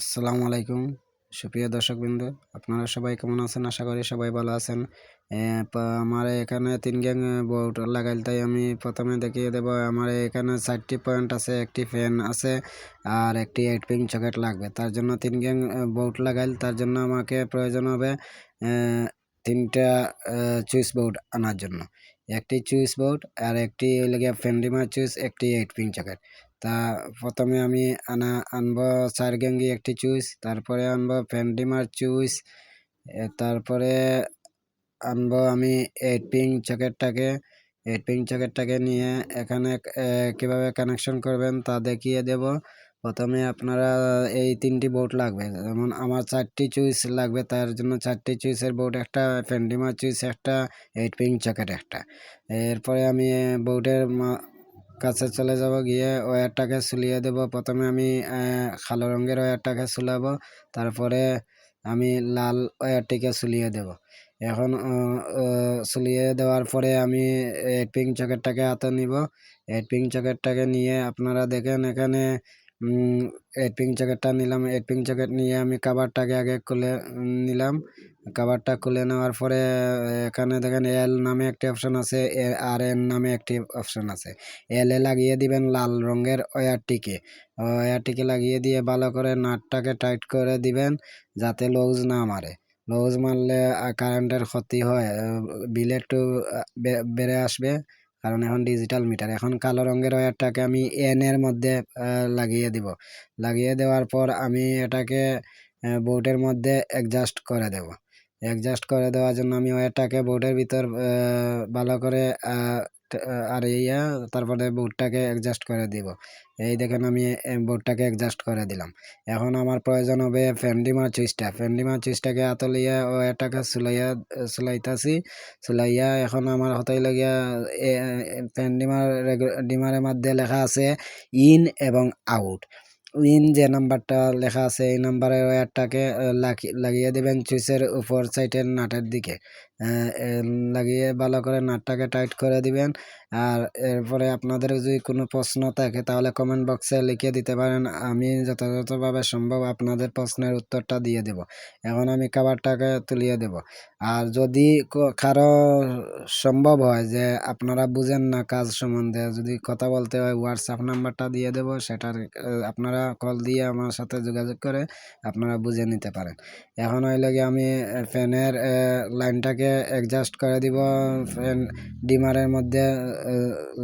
আসসালামু আলাইকুম। সুপ্রিয় দর্শকবৃন্দ, আপনারা সবাই কেমন আছেন? আশা করি সবাই ভালো আছেন। আমার এখানে তিন গ্যাং বোর্ড লাগাইল, তাই আমি প্রথমে দেখিয়ে দেব, আমার এখানে চারটি পয়েন্ট আছে, একটি ফ্যান আছে আর একটি এইট পিং চকেট লাগবে। তার জন্য তিন গ্যাং বোর্ড লাগাইল, তার জন্য আমাকে প্রয়োজন হবে তিনটা চুইস বোর্ড আনার জন্য। একটি চুইস বোর্ড আর একটি ওই লাগে ফ্যান্ডিমার চুইস, একটি এইট পিন সকেট তা প্রথমে আমি আনা, আনব চার গ্যাঙ্গি একটি চুইস, তারপরে আনব ফ্যান্ডিমার চুইস তারপরে আনব আমি এইট পিং চকেটটাকে। এইট পিং চকেটটাকে নিয়ে এখানে কীভাবে কানেকশন করবেন তা দেখিয়ে দেব। প্রথমে আপনারা এই তিনটি বোর্ড লাগবে। যেমন আমার চারটি চুইস লাগবে, তার জন্য চারটি চুইসের বোর্ড একটা ফ্যান্ডিমার চুইস একটা এইট পিং চকেট একটা। এরপরে আমি বোর্ডের কাছে চলে যাব, গিয়ে ওয়্যারটাকে সুলিয়ে দেব। প্রথমে আমি কালো রঙের ওয়্যারটাকে সুলাবো তারপরে আমি লাল ওয়্যারটিকে সুলিয়ে দেব। এখন সুলিয়ে দেওয়ার পরে আমি এইট পিং চকেটটাকে হাতে নিব। এইট পিং চকেটটাকে নিয়ে আপনারা দেখেন এখানে এইট পিং চকেটটা নিলাম। এইট পিং চকেট নিয়ে আমি কাভারটাকে আগে খুলে নিলাম। কাভারটা খুলে নেওয়ার পরে, এখানে দেখেন এল নামে একটি অপশন আছে আর এন নামে একটি অপশন আছে। এল এ লাগিয়ে দিবেন লাল রঙের ওয়ারটিকে। ওয়্যারটিকে লাগিয়ে দিয়ে ভালো করে নাটটাকে টাইট করে দিবেন, যাতে লুজ না মারে। লুজ মারলে কারেন্টের ক্ষতি হয় বিল একটু বেড়ে আসবে। কারণ এখন ডিজিটাল মিটার এখন কালো রঙের ওয়্যারটাকে আমি এনের মধ্যে লাগিয়ে দিব। লাগিয়ে দেওয়ার পর আমি এটাকে বোর্ডের মধ্যে অ্যাডজাস্ট করে দেব। অ্যাডজাস্ট করে দেওয়ার জন্য আমি ওয়্যারটাকে বোর্ডের ভিতর ভালো করে আর ইয়া তারপরে বোর্ডটাকে অ্যাডজাস্ট করে দিব। এই দেখেন আমি বোর্ডটাকে অ্যাডজাস্ট করে দিলাম। এখন আমার প্রয়োজন হবে ফ্যান্ডিমার চুইসটা ফ্যান্ডিমার চুইসটাকে আতলিয়া এটাকে সুলাইয়া, সুলাইতাছি। সুলাইয়া এখন আমার হতাই লাগিয়া ফ্যান্ডিমার ডিমারের মধ্যে লেখা আছে ইন এবং আউট ইন যে নাম্বারটা লেখা আছে এই নাম্বারে ওয়্যারটাকে লাগিয়ে দেবেন সুইচের উপর সাইডের নাটের দিকে। লাগিয়ে ভালো করে নাটটাকে টাইট করে দিবেন। আর এরপরে আপনাদের যদি কোনো প্রশ্ন থাকে তাহলে কমেন্ট বক্সে লিখে দিতে পারেন। আমি যথাযথভাবে সম্ভব আপনাদের প্রশ্নের উত্তরটা দিয়ে দেব। এখন আমি খাবারটাকে তুলিয়ে দেব। আর যদি কারও সম্ভব হয় যে আপনারা বুঝেন না কাজ সম্বন্ধে যদি কথা বলতে হয় হোয়াটসঅ্যাপ নাম্বারটা দিয়ে দেব। সেটার আহ, আপনারা কল দিয়ে আমার সাথে যোগাযোগ করে আপনারা বুঝে নিতে পারেন। এখন ওই লাগে আমি ফ্যানের লাইনটাকে অ্যাডজাস্ট করে দিব, ফ্যান ডিমারের মধ্যে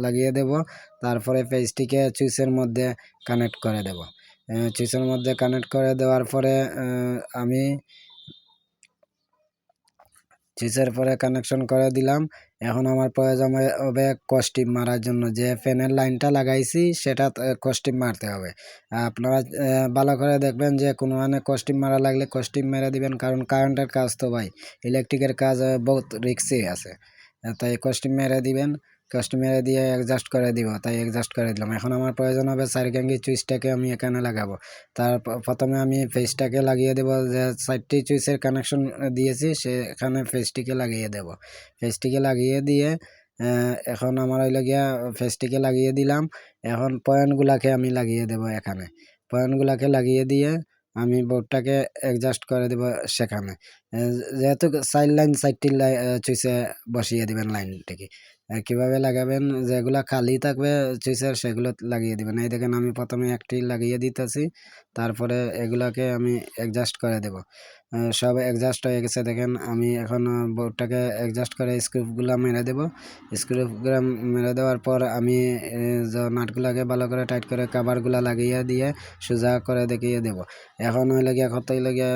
লাগিয়ে দেব, তারপরে পেজটিকে চুইসের মধ্যে কানেক্ট করে দেব। চুইসের মধ্যে কানেক্ট করে দেওয়ার পরে আমি সুইচের পরে কানেকশন করে দিলাম। এখন আমার প্রয়োজন হবে কস্টিপ মারার জন্য। যে ফ্যানের লাইনটা লাগাইছি, সেটা কস্টিপ মারতে হবে। আপনারা ভালো করে দেখবেন যে কোনো মানে কস্টিপ মারা লাগলে কস্টিপ মেরে দিবেন, কারণ কারেন্টের কাজ তো ভাই ইলেকট্রিকের কাজ বহুত রিক্সি আছে। তাই কস্টিপ মেরে দিবেন। কস্টিপ মেরে দিয়ে অ্যাডজাস্ট করে দিব, তাই অ্যাডজাস্ট করে দিলাম। এখন আমার প্রয়োজন হবে চারিগাঙ্গি চুইচটাকে আমি এখানে লাগাবো। তার প্রথমে আমি ফেসটাকে লাগিয়ে দেবো, যে চারটি চুইসের কানেকশন দিয়েছি, সেখানে ফেসটিকে লাগিয়ে দেব। ফেসটিকে লাগিয়ে দিয়ে এখন আমার হইল গিয়া ফেসটিকে লাগিয়ে দিলাম। এখন পয়েন্টগুলাকে আমি লাগিয়ে দেব এখানে। পয়েন্টগুলাকে লাগিয়ে দিয়ে আমি বোর্ডটাকে অ্যাডজাস্ট করে দেব সেখানে। যেহেতু সাইড লাইন সাইডটি চুইসে বসিয়ে দিবেন লাইনটিকে কীভাবে লাগাবেন? যেগুলো খালি থাকবে চুইসার সেগুলো লাগিয়ে দেবেন। এই দেখেন আমি প্রথমে একটি লাগিয়ে দিতেছি, তারপরে এগুলাকে আমি অ্যাডজাস্ট করে দেব। সব অ্যাডজাস্ট হয়ে গেছে। দেখেন, আমি এখন বোর্ডটাকে অ্যাডজাস্ট করে স্ক্রুপগুলো মেরে দেব। স্ক্রুপগুলো মেরে দেওয়ার পর আমি নাটগুলোকে ভালো করে টাইট করে কাভারগুলো লাগিয়ে দিয়ে সোজা করে দেখিয়ে দেব। এখন হইলে গিয়ে কত হইলে গিয়ে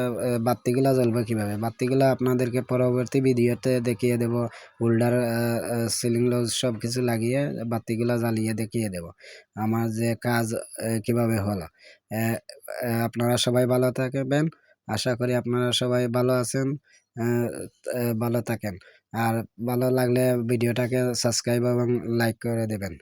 বাতিগুলো জ্বলবে কীভাবে? বাতিগুলো আপনাদেরকে পরবর্তী ভিডিওতে দেখিয়ে দেব। হোল্ডার সিলিং লোজ সব কিছু লাগিয়ে বাতিগুলো জ্বালিয়ে দেখিয়ে দেব। আমার যে কাজ কীভাবে হলো? আপনারা সবাই ভালো থাকবেন। আশা করি আপনারা সবাই ভালো আছেন ভালো থাকেন। আর ভালো লাগলে ভিডিওটাকে সাবস্ক্রাইব এবং লাইক করে দেবেন।